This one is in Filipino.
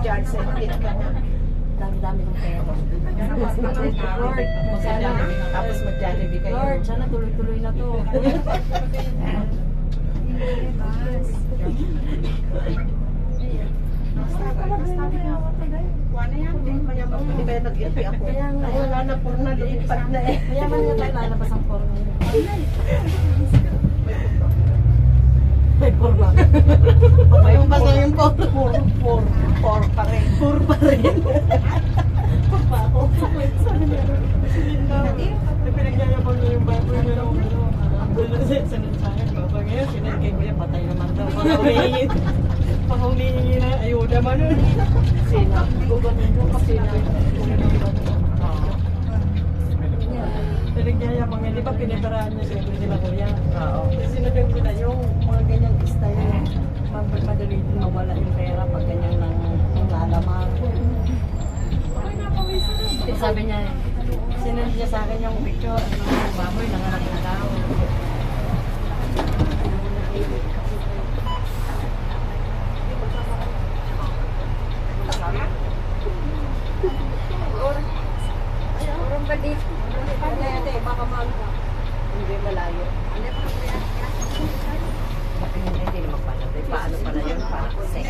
Excited ka na. Dami-dami ng pera. Lord, sana, Tapos mag-jollibee kayo. Lord, sana tuloy-tuloy na to. Hindi kaya nag-ipi ako. Wala na po na, lipat na eh. Kaya man nga tayo lalabas ang niya. May forma. May basta rin. Por pa ako. Sabi niya, Pinagyayabang niya yung baboy niya nung ano. Ang gulo sa nansayan. Baba ngayon, sinagkay ko yan, patay naman daw. Mga humihingi. Mga humihingi na ayuda man nun. Sino? Guganin ko kasi na. Pinagyayabang niya, di ba piniparaan niya siyempre sila kuya? Sabi niya, sinend niya sa akin yung picture ng baboy, nanganak na daw. Hindi malayo. Hindi naman pala. Paano pala yun? Para sex.